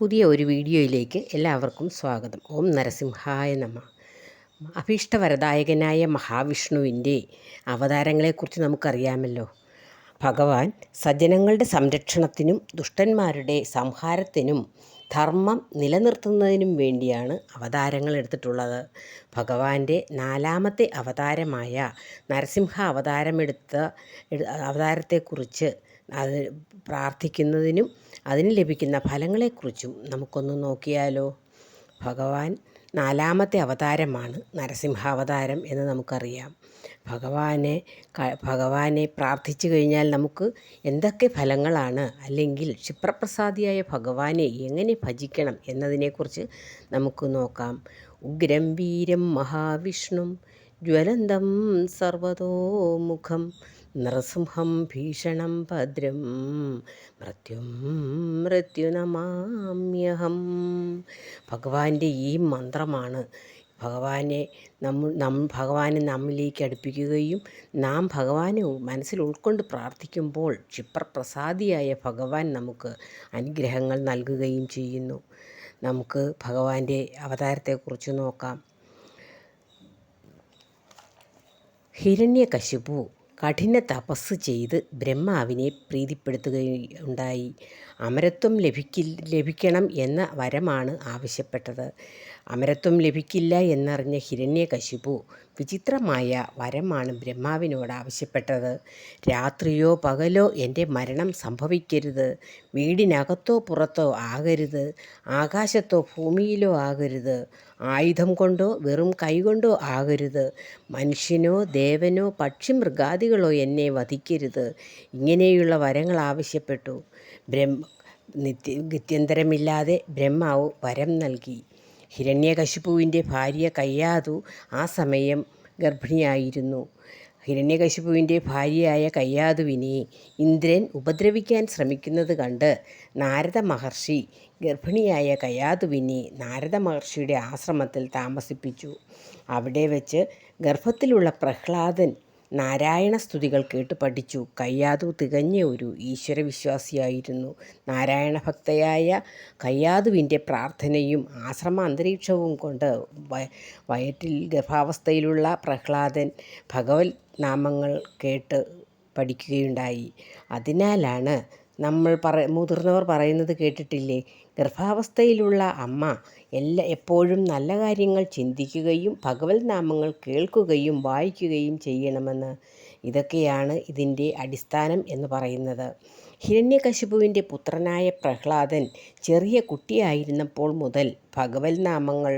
പുതിയ ഒരു വീഡിയോയിലേക്ക് എല്ലാവർക്കും സ്വാഗതം. ഓം നരസിംഹായ നമ. അഭീഷ്ടവരദായകനായ മഹാവിഷ്ണുവിന്റെ അവതാരങ്ങളെക്കുറിച്ച് നമുക്കറിയാമല്ലോ. ഭഗവാൻ സജ്ജനങ്ങളുടെ സംരക്ഷണത്തിനും ദുഷ്ടന്മാരുടെ സംഹാരത്തിനും ധർമ്മം നിലനിർത്തുന്നതിനും വേണ്ടിയാണ് അവതാരങ്ങൾ എടുത്തിട്ടുള്ളത്. ഭഗവാന്റെ നാലാമത്തെ അവതാരമായ നരസിംഹ അവതാരമെടുത്ത അവതാരത്തെക്കുറിച്ച് അത് പ്രാർത്ഥിക്കുന്നതിനും അതിന് ലഭിക്കുന്ന ഫലങ്ങളെക്കുറിച്ചും നമുക്കൊന്ന് നോക്കിയാലോ? ഭഗവാൻ നാലാമത്തെ അവതാരമാണ് നരസിംഹാവതാരം എന്ന് നമുക്കറിയാം. ഭഗവാനെ ഭഗവാനെ പ്രാർത്ഥിച്ചു കഴിഞ്ഞാൽ നമുക്ക് എന്തൊക്കെ ഫലങ്ങളാണ്? അല്ലെങ്കിൽ ക്ഷിപ്രപ്രസാദിയായ ഭഗവാനെ എങ്ങനെ ഭജിക്കണം എന്നതിനെക്കുറിച്ച് നമുക്ക് നോക്കാം. ഉഗ്രം വീരം മഹാവിഷ്ണു ജ്വലന്തം സർവതോമുഖം നൃസിംഹം ഭീഷണം ഭദ്രം മൃത്യും മൃത്യുനമാമ്യഹം. ഭഗവാന്റെ ഈ മന്ത്രമാണ്. ഭഗവാനെ നമ്മൾ നം ഭഗവാനെ നമ്മിലേക്ക് അടുപ്പിക്കുകയും നാം ഭഗവാനെ മനസ്സിൽ ഉൾക്കൊണ്ട് പ്രാർത്ഥിക്കുമ്പോൾ ക്ഷിപ്രപ്രസാദിയായ ഭഗവാൻ നമുക്ക് അനുഗ്രഹങ്ങൾ നൽകുകയും ചെയ്യുന്നു. നമുക്ക് ഭഗവാന്റെ അവതാരത്തെക്കുറിച്ച് നോക്കാം. ഹിരണ്യകശിപു കഠിന തപസ് ചെയ്ത് ബ്രഹ്മാവിനെ പ്രീതിപ്പെടുത്തുകയുണ്ടായി. അമരത്വം ലഭിക്കണം എന്ന വരമാണ് ആവശ്യപ്പെട്ടത്. അമരത്വം ലഭിക്കില്ല എന്നറിഞ്ഞ ഹിരണ്യകശിപു വിചിത്രമായ വരമാണ് ബ്രഹ്മാവിനോട് ആവശ്യപ്പെട്ടത്. രാത്രിയോ പകലോ എന്റെ മരണം സംഭവിക്കരുത്. വീടിനകത്തോ പുറത്തോ ആകരുത്. ആകാശത്തോ ഭൂമിയിലോ ആകരുത്. ആയുധം കൊണ്ടോ വെറും കൈകൊണ്ടോ ആകരുത്. മനുഷ്യനോ ദേവനോ പക്ഷി മൃഗാദികളോ എന്നെ വധിക്കരുത്. ഇങ്ങനെയുള്ള വരങ്ങൾ ആവശ്യപ്പെട്ടു. ബ്രഹ്മ നിത്യ ഗത്യന്തരമില്ലാതെ ബ്രഹ്മാവ് വരം നൽകി. ഹിരണ്യകശിപുവിന്റെ ഭാര്യ കയ്യാതു ആ സമയം ഗർഭിണിയായിരുന്നു. ഹിരണ്യകശിപുവിന്റെ ഭാര്യയായ കയ്യാതുവിനെ ഇന്ദ്രൻ ഉപദ്രവിക്കാൻ ശ്രമിക്കുന്നത് കണ്ട് നാരദ മഹർഷി ഗർഭിണിയായ കയ്യാതുവിനെ നാരദ മഹർഷിയുടെ ആശ്രമത്തിൽ താമസിപ്പിച്ചു. അവിടെ വെച്ച് ഗർഭത്തിലുള്ള പ്രഹ്ലാദൻ നാരായണ സ്തുതികൾ കേട്ട് പഠിച്ചു. കയ്യാതു തികഞ്ഞ ഒരു ഈശ്വരവിശ്വാസിയായിരുന്നു. നാരായണ ഭക്തയായ കയ്യാതുവിന്റെ പ്രാർത്ഥനയും ആശ്രമ അന്തരീക്ഷവും കൊണ്ട് വയറ്റിൽ ഗർഭാവസ്ഥയിലുള്ള പ്രഹ്ലാദൻ ഭഗവത് നാമങ്ങൾ കേട്ട് പഠിക്കുകയുണ്ടായി. അതിനാലാണ് നമ്മൾ പറ മുതിർന്നവർ പറയുന്നത് കേട്ടിട്ടില്ലേ? ഗർഭാവസ്ഥയിലുള്ള അമ്മ എല്ലാ എപ്പോഴും നല്ല കാര്യങ്ങൾ ചിന്തിക്കുകയും ഭഗവത് നാമങ്ങൾ കേൾക്കുകയും വായിക്കുകയും ചെയ്യണമെന്ന്. ഇതൊക്കെയാണ് ഇതിന്റെ അടിസ്ഥാനം എന്ന് പറയുന്നത്. ഹിരണ്യകശിപുവിന്റെ പുത്രനായ പ്രഹ്ലാദൻ ചെറിയ കുട്ടിയായിരുന്നപ്പോൾ മുതൽ ഭഗവത് നാമങ്ങൾ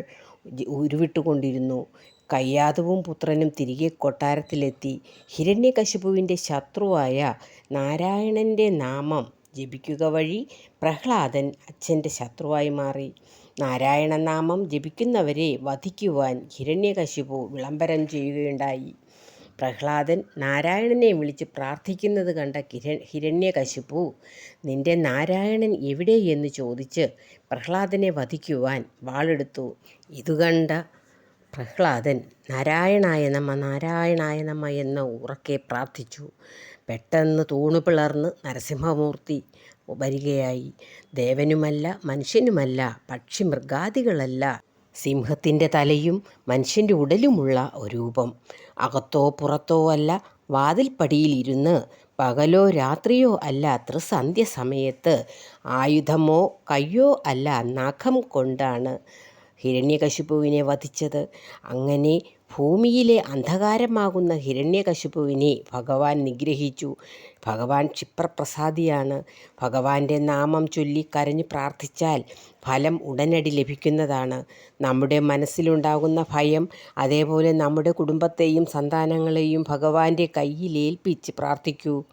ഉരുവിട്ടുകൊണ്ടിരുന്നു. കയ്യാതുവും പുത്രനും തിരികെ കൊട്ടാരത്തിലെത്തി. ഹിരണ്യകശിപുവിന്റെ ശത്രുവായ നാരായണന്റെ നാമം ജപിക്കുക വഴി പ്രഹ്ലാദൻ അച്ഛന്റെ ശത്രുവായി മാറി. നാരായണനാമം ജപിക്കുന്നവരെ വധിക്കുവാൻ ഹിരണ്യകശിപു വിളംബരം ചെയ്യുകയുണ്ടായി. പ്രഹ്ലാദൻ നാരായണനെ വിളിച്ച് പ്രാർത്ഥിക്കുന്നത് കണ്ട കിര ഹിരണ്യകശിപു നിന്റെ നാരായണൻ എവിടെയെന്ന് ചോദിച്ച് പ്രഹ്ലാദനെ വധിക്കുവാൻ വാളെടുത്തു. ഇതുകണ്ട പ്രഹ്ലാദൻ നാരായണായ നമ്മ നാരായണായ നമ്മ എന്ന ഉറക്കെ പ്രാർത്ഥിച്ചു. പെട്ടെന്ന് തൂണു പിളർന്ന് നരസിംഹമൂർത്തി വരികയായി. ദേവനുമല്ല മനുഷ്യനുമല്ല പക്ഷി മൃഗാദികളല്ല. സിംഹത്തിന്റെ തലയും മനുഷ്യന്റെ ഉടലുമുള്ള ഒരു രൂപം അകത്തോ പുറത്തോ അല്ല വാതിൽപ്പടിയിലിരുന്ന് പകലോ രാത്രിയോ അല്ല ത്രിസന്ധ്യ സമയത്ത് ആയുധമോ കയ്യോ അല്ല നഖം കൊണ്ടാണ് ഹിരണ്യകശിപുവിനെ വധിച്ചത്. അങ്ങനെ ഭൂമിയിലെ അന്ധകാരമാകുന്ന ഹിരണ്യകശിപുവിനെ ഭഗവാൻ നിഗ്രഹിച്ചു. ഭഗവാൻ ക്ഷിപ്രപ്രസാദിയാണ്. ഭഗവാന്റെ നാമം ചൊല്ലി കരഞ്ഞു പ്രാർത്ഥിച്ചാൽ ഫലം ഉടനടി ലഭിക്കുന്നതാണ്. നമ്മുടെ മനസ്സിലുണ്ടാകുന്ന ഭയം അതേപോലെ നമ്മുടെ കുടുംബത്തെയും സന്താനങ്ങളെയും ഭഗവാന്റെ കയ്യിലേൽപ്പിച്ച് പ്രാർത്ഥിക്കൂ.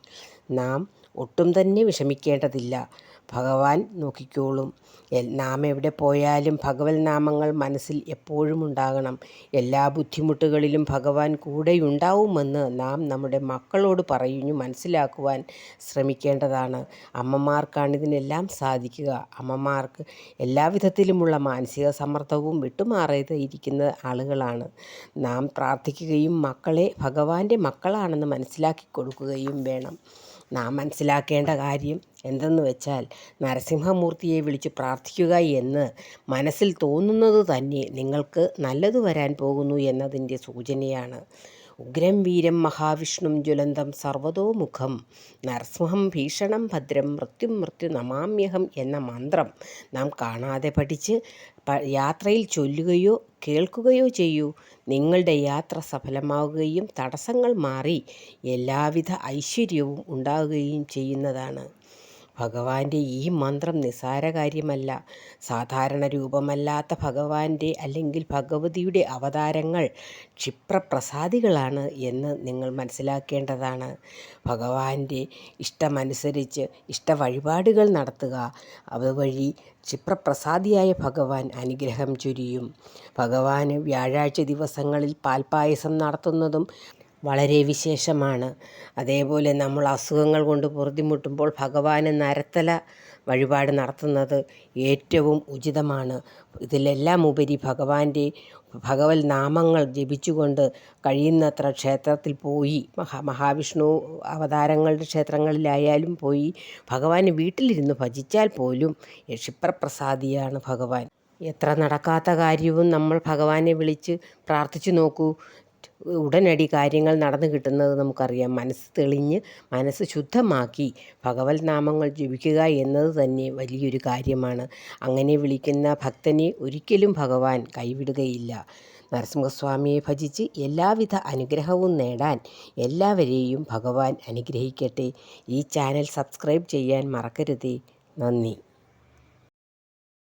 നാം ഒട്ടും തന്നെ വിഷമിക്കേണ്ടതില്ല. ഭഗവാൻ നോക്കിക്കോളും. നാം എവിടെ പോയാലും ഭഗവത് നാമങ്ങൾ മനസ്സിൽ എപ്പോഴും ഉണ്ടാകണം. എല്ലാ ബുദ്ധിമുട്ടുകളിലും ഭഗവാൻ കൂടെയുണ്ടാവുമെന്ന് നാം നമ്മുടെ മക്കളോട് പറയുന്നു മനസ്സിലാക്കുവാൻ ശ്രമിക്കേണ്ടതാണ്. അമ്മമാർക്കാണ് ഇതിനെല്ലാം സാധിക്കുക. അമ്മമാർക്ക് എല്ലാവിധത്തിലുമുള്ള മാനസിക സമ്മർദ്ദവും വിട്ടുമാറിയത് ഇരിക്കുന്ന ആളുകളാണ്. നാം പ്രാർത്ഥിക്കുകയും മക്കളെ ഭഗവാന്റെ മക്കളാണെന്ന് മനസ്സിലാക്കി കൊടുക്കുകയും വേണം. നാം മനസ്സിലാക്കേണ്ട കാര്യം എന്തെന്ന് വെച്ചാൽ നരസിംഹമൂർത്തിയെ വിളിച്ച് പ്രാർത്ഥിക്കുക എന്ന് മനസ്സിൽ തോന്നുന്നത് തന്നെ നിങ്ങൾക്ക് നല്ലത് വരാൻ പോകുന്നു എന്നതിന്റെ സൂചനയാണ്. ഉഗ്രം വീരം മഹാവിഷ്ണും ജ്വലന്തം സർവതോമുഖം. നരസിംഹം ഭീഷണം ഭദ്രം മൃത്യും മൃത്യു നമാമ്യഹം എന്ന മന്ത്രം നാം കാണാതെ പഠിച്ച് യാത്രയിൽ ചൊല്ലുകയോ കേൾക്കുകയോ ചെയ്യൂ. നിങ്ങളുടെ യാത്ര സഫലമാവുകയും തടസ്സങ്ങൾ മാറി എല്ലാവിധ ഐശ്വര്യവും ഉണ്ടാകുകയും ചെയ്യുന്നതാണ്. ഭഗവാന്റെ ഈ മന്ത്രം നിസാര കാര്യമല്ല സാധാരണ രൂപമല്ലാത്ത ഭഗവാന്റെ അല്ലെങ്കിൽ ഭഗവതിയുടെ അവതാരങ്ങൾ ക്ഷിപ്രപ്രസാദികളാണ് എന്ന് നിങ്ങൾ മനസ്സിലാക്കേണ്ടതാണ്. ഭഗവാന്റെ ഇഷ്ടമനുസരിച്ച് ഇഷ്ട വഴിപാടുകൾ നടത്തുക. അതുവഴി ക്ഷിപ്രപ്രസാദിയായ ഭഗവാൻ അനുഗ്രഹം ചൊരിയും. ഭഗവാന് വ്യാഴാഴ്ച ദിവസങ്ങളിൽ പാൽപായസം നടത്തുന്നതും വളരെ വിശേഷമാണ്. അതേപോലെ നമ്മൾ അസുഖങ്ങൾ കൊണ്ട് പൊറുതിമുട്ടുമ്പോൾ ഭഗവാന് നരത്തല വഴിപാട് നടത്തുന്നത് ഏറ്റവും ഉചിതമാണ്. ഇതിലെല്ലാം ഉപരി ഭഗവാന്റെ ഭഗവത് നാമങ്ങൾ ജപിച്ചുകൊണ്ട് കഴിയുന്നത്ര ക്ഷേത്രത്തിൽ പോയി മഹാ മഹാവിഷ്ണു അവതാരങ്ങളുടെ ക്ഷേത്രങ്ങളിലായാലും പോയി ഭഗവാന് വീട്ടിലിരുന്ന് ഭജിച്ചാൽ പോലും ക്ഷിപ്രപ്രസാദിയാണ് ഭഗവാൻ. എത്ര നടക്കാത്ത കാര്യവും നമ്മൾ ഭഗവാനെ വിളിച്ച് പ്രാർത്ഥിച്ചു നോക്കൂ. ഉടനടി കാര്യങ്ങൾ നടന്നു കിട്ടുന്നത് നമുക്കറിയാം. മനസ്സ് തെളിഞ്ഞ് മനസ്സ് ശുദ്ധമാക്കി ഭഗവത് നാമങ്ങൾ ജപിക്കുക എന്നത് തന്നെ വലിയൊരു കാര്യമാണ്. അങ്ങനെ വിളിക്കുന്ന ഭക്തനെ ഒരിക്കലും ഭഗവാൻ കൈവിടുകയില്ല. നരസിംഹസ്വാമിയെ ഭജിച്ച് എല്ലാവിധ അനുഗ്രഹവും നേടാൻ എല്ലാവരെയും ഭഗവാൻ അനുഗ്രഹിക്കട്ടെ. ഈ ചാനൽ സബ്സ്ക്രൈബ് ചെയ്യാൻ മറക്കരുതേ. നന്ദി.